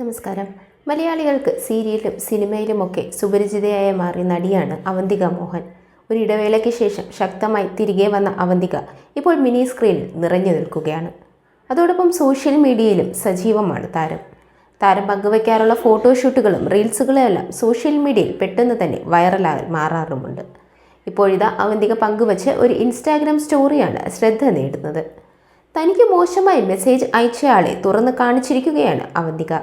നമസ്കാരം. മലയാളികൾക്ക് സീരിയലിലും സിനിമയിലുമൊക്കെ സുപരിചിതയായി മാറിയ നടിയാണ് അവന്തിക മോഹൻ. ഒരു ഇടവേളയ്ക്ക് ശേഷം ശക്തമായി തിരികെ വന്ന അവന്തിക ഇപ്പോൾ മിനി സ്ക്രീനിൽ നിറഞ്ഞു നിൽക്കുകയാണ്. അതോടൊപ്പം സോഷ്യൽ മീഡിയയിലും സജീവമാണ് താരം. താരം പങ്കുവയ്ക്കാറുള്ള ഫോട്ടോഷൂട്ടുകളും റീൽസുകളുമെല്ലാം സോഷ്യൽ മീഡിയയിൽ പെട്ടെന്ന് തന്നെ വൈറലാകാൻ മാറാറുമുണ്ട്. ഇപ്പോഴിതാ അവന്തിക പങ്കുവച്ച് ഒരു ഇൻസ്റ്റാഗ്രാം സ്റ്റോറിയാണ് ശ്രദ്ധ നേടുന്നത്. തനിക്ക് മോശമായി മെസ്സേജ് അയച്ചയാളെ തുറന്ന് കാണിച്ചിരിക്കുകയാണ് അവന്തിക.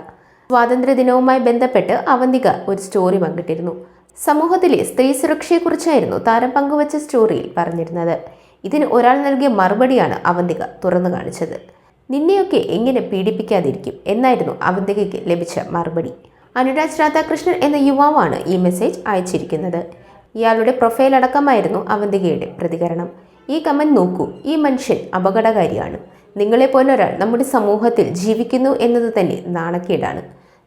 സ്വാതന്ത്ര്യദിനവുമായി ബന്ധപ്പെട്ട് അവന്തിക ഒരു സ്റ്റോറി പങ്കിട്ടിരുന്നു. സമൂഹത്തിലെ സ്ത്രീ സുരക്ഷയെക്കുറിച്ചായിരുന്നു താരം പങ്കുവച്ച സ്റ്റോറിയിൽ പറഞ്ഞിരുന്നത്. ഇതിന് ഒരാൾ നൽകിയ മറുപടിയാണ് അവന്തിക തുറന്നു കാണിച്ചത്. നിന്നെയൊക്കെ എങ്ങനെ പീഡിപ്പിക്കാതിരിക്കും? എന്നായിരുന്നു അവന്തികയ്ക്ക് ലഭിച്ച മറുപടി. അനുരാജ് രാധാകൃഷ്ണൻ എന്ന യുവാവാണ് ഈ മെസ്സേജ് അയച്ചിരിക്കുന്നത്. ഇയാളുടെ പ്രൊഫൈൽ അടക്കമായിരുന്നു അവന്തികയുടെ പ്രതികരണം. ഈ കമന്റ് നോക്കൂ. ഈ മനുഷ്യൻ അപകടകാരിയാണ്. നിങ്ങളെപ്പോലെ ഒരാൾ നമ്മുടെ സമൂഹത്തിൽ ജീവിക്കുന്നു എന്നത് തന്നെ നാണക്കേടാണ്.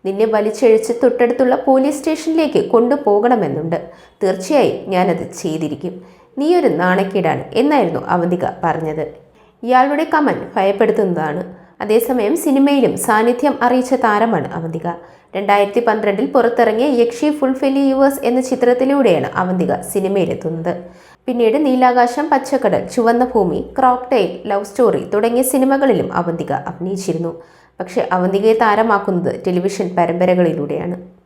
നിന്നെ വലിച്ചഴിച്ച് തൊട്ടടുത്തുള്ള പോലീസ് സ്റ്റേഷനിലേക്ക് കൊണ്ടുപോകണമെന്നുണ്ട്. തീർച്ചയായും ഞാനത് ചെയ്തിരിക്കും. നീയൊരു നാണക്കേടാണ് എന്നായിരുന്നു അവന്തിക പറഞ്ഞത്. ഇയാളുടെ കമൻ ഭയപ്പെടുത്തുന്നതാണ്. അതേസമയം സിനിമയിലും സാന്നിധ്യം അറിയിച്ച താരമാണ് അവന്തിക. രണ്ടായിരത്തി പന്ത്രണ്ടിൽ പുറത്തിറങ്ങിയ യക്ഷി ഫുൾഫില്ലി യുവേഴ്സ് എന്ന ചിത്രത്തിലൂടെയാണ് അവന്തിക സിനിമയിലെത്തുന്നത്. പിന്നീട് നീലാകാശം പച്ചക്കടൽ ചുവന്ന ഭൂമി ക്രോക്ടെയിൽ ലവ് സ്റ്റോറി തുടങ്ങിയ സിനിമകളിലും അവന്തിക അഭിനയിച്ചിരുന്നു. പക്ഷേ അവന്തികയെ താരമാക്കുന്നത് ടെലിവിഷൻ പരമ്പരകളിലൂടെയാണ്.